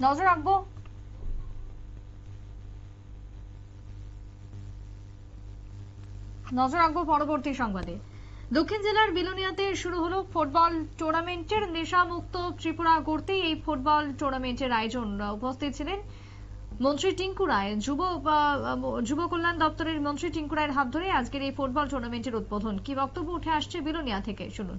নজর রাখব। নজর রাখব পরবর্তী সংবাদে। দক্ষিণ জেলার বিলোনিয়াতে শুরু হলো ফুটবল টুর্নামেন্টের নেশামুক্ত ত্রিপুরা গড়তে এই ফুটবল টুর্নামেন্টের আয়োজন। উপস্থিত ছিলেন মন্ত্রী টিঙ্কু রায়। যুব যুব কল্যাণ দপ্তরের মন্ত্রী টিঙ্কু রায়ের হাত ধরে আজকের এই ফুটবল টুর্নামেন্টের উদ্বোধন। কি বক্তব্য উঠে আসছে বিলোনিয়া থেকে? শুনুন।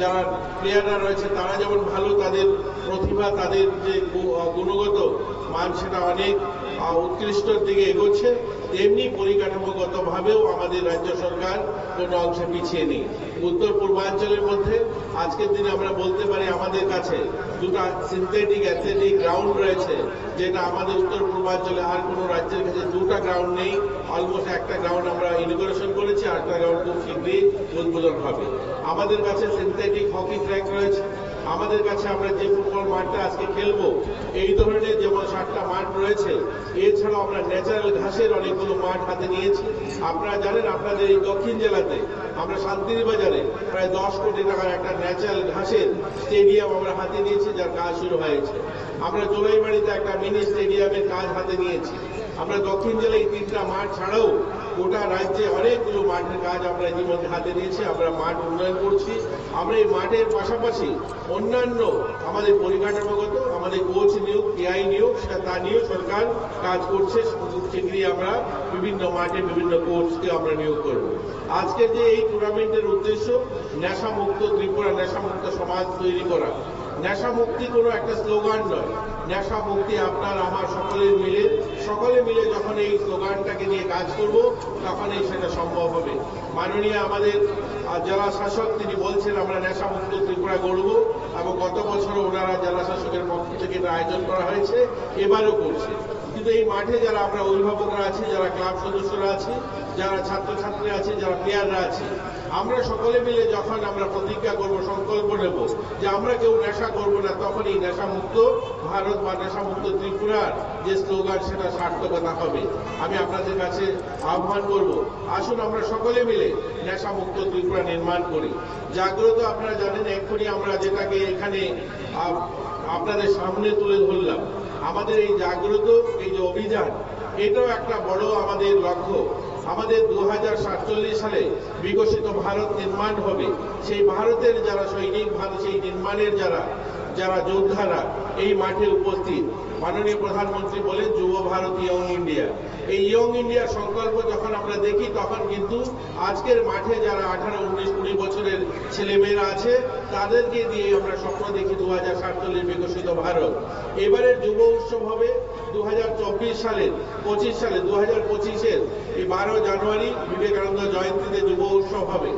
যারা প্লেয়াররা রয়েছে, তারা যেমন ভালো, তাদের প্রতিভা, তাদের যে গুণগত মান সেটা অনেক উৎকৃষ্টর দিকে এগোচ্ছে। তেমনি পরিকাঠামোগত ভাবেও আমাদের রাজ্য সরকার কোনো অংশে পিছিয়ে নেই। উত্তর পূর্বাঞ্চলের মধ্যে আজকের দিনে আমরা বলতে পারি আমাদের কাছে দুটো সিনথেটিক অ্যাথলেটিক গ্রাউন্ড রয়েছে, যেটা আমাদের উত্তর পূর্বাঞ্চলে আর কোনো রাজ্যের কাছে দুটো গ্রাউন্ড নেই। অলমোস্ট একটা গ্রাউন্ড আমরা ইনোগ্রেশন করেছি, আর একটা গ্রাউন্ড খুব শীঘ্রই উদ্বোধন হবে। আমাদের কাছে সিনথেটিক হকি ট্র্যাক রয়েছে। আমাদের কাছে আমরা যে ফুটবল মাঠটা আজকে খেলব, এই ধরনের যেমন সাতটা মাঠ রয়েছে, এছাড়াও আমরা ন্যাচারাল ঘাসের অনেকগুলো মাঠ হাতে নিয়েছি। আপনারা জানেন, আপনাদের এই দক্ষিণ জেলাতে, আমরা শান্তিনিবাজারে প্রায় দশ কোটি টাকার একটা ন্যাচারাল ঘাসের স্টেডিয়াম আমরা হাতে নিয়েছি, যার কাজ শুরু হয়েছে। আমরা জোলাইবাড়িতে একটা মিনি স্টেডিয়ামের কাজ হাতে নিয়েছি। আমরা দক্ষিণ জেলায় এই তিনটা মাঠ ছাড়াও গোটা রাজ্যে অনেকগুলো মাঠের কাজ আমরা ইতিমধ্যে হাতে নিয়েছি, আমরা মাঠ উন্নয়ন করছি। আমরা এই মাঠের পাশাপাশি অন্যান্য আমাদের পরিকাঠামোগত, আমাদের কোচ নিয়োগ পিআই নিয়োগ তা নিয়েও সরকার কাজ করছে। শীঘ্রই আমরা বিভিন্ন মাঠে বিভিন্ন কোচকে আমরা নিয়োগ করব। আজকের যে এই টুর্নামেন্টের উদ্দেশ্য, নেশামুক্ত ত্রিপুরা, নেশামুক্ত সমাজ তৈরি করা। নেশা মুক্তি কোনো একটা স্লোগান নয়। নেশা মুক্তি আপনার, আমার সকলের মিলে সকলে স্লোগানটাকে নিয়ে কাজ করব, তখনই সেটা সম্ভব হবে। মাননীয় আমাদের জেলা শাসক, তিনি বলছেন, আমরা নেশা মুক্ত ত্রিপুরা গড়ব এবং গত বছর ওনারা জেলা শাসকের পক্ষ থেকে এটা আয়োজন করা হয়েছে, এবারও করছে। কিন্তু এই মাঠে যারা আমরা অভিভাবকরা আছি, যারা ক্লাব সদস্যরা আছি, যারা ছাত্রছাত্রী আছে, যারা প্লেয়াররা আছে, আমরা সকলে মিলে যখন আমরা প্রতিজ্ঞা করব, সংকল্প নেব যে আমরা কেউ নেশা করব না তখন এই নেশামুক্ত ভারত বা নেশামুক্ত ত্রিপুরার যে স্লোগান, সেটা সার্থকতা হবে। আমি আপনাদের কাছে আহ্বান করব, আসুন আমরা সকলে মিলে নেশামুক্ত ত্রিপুরা নির্মাণ করি। জাগ্রত আপনারা জানেন, এক্ষুনি আমরা যেটাকে এখানে আপনাদের সামনে তুলে ধরলাম। আমাদের এই জাগ্রত এই যে অভিযান এটাও একটা বড় আমাদের লক্ষ্য। আমাদের দু হাজার সাতচল্লিশ সালে বিকশিত ভারত নির্মাণ হবে। সেই ভারতের যারা সৈনিক, ভারত সেই নির্মাণের যারা যারা যোদ্ধারা এই মাঠে উপস্থিত। মাননীয় প্রধানমন্ত্রী বলেন, যুব ভারত, ইয়ং ইন্ডিয়া। এই ইয়ং ইন্ডিয়ার সংকল্প যখন আমরা দেখি, তখন কিন্তু আজকের মাঠে যারা আঠারো, উনিশ, কুড়ি বছরের ছেলেমেয়েরা আছে, তাদেরকে দিয়ে আমরা স্বপ্ন দেখি দু হাজার সাতচল্লিশ বিকশিত ভারত। এবারের যুব উৎসব হবে দু সালের, পঁচিশ সালে দু হাজার পঁচিশের। এই বারো জানুয়ারি বিবেকানন্দ জয়ন্তীতে যুব উৎসব হবে।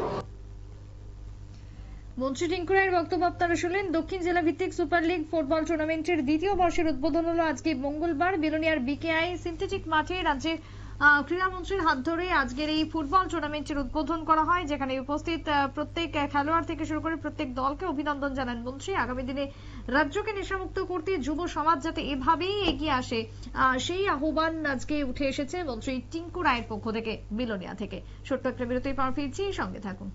মন্ত্রী টিঙ্কু বক্তব্য আপনারা শুনলেন। দক্ষিণ জেলা ভিত্তিক সুপার লিগ ফুটবল টুর্নামেন্টের দ্বিতীয় বর্ষের উদ্বোধন হলো আজকে মঙ্গলবার। বিলোনিয়ার বিকেআই সিনথেটিক মাঠে রাজ্যের ক্রীড়ামন্ত্রীর হাত ধরে আজকের এই ফুটবল টুর্নামেন্টের উদ্বোধন করা হয়, যেখানে উপস্থিত প্রত্যেক খেলোয়াড় থেকে শুরু করে প্রত্যেক দলকে অভিনন্দন জানান মন্ত্রী। আগামী দিনে রাজ্যকে নেশামুক্ত করতে যুব সমাজ যাতে এভাবেই এগিয়ে আসে সেই আহ্বান আজকে উঠে এসেছে মন্ত্রী টিঙ্কু রায়ের পক্ষ থেকে বিলোনিয়া থেকে। ছোট্ট একটা বিরতির পর ফিরছি, সঙ্গে থাকুন।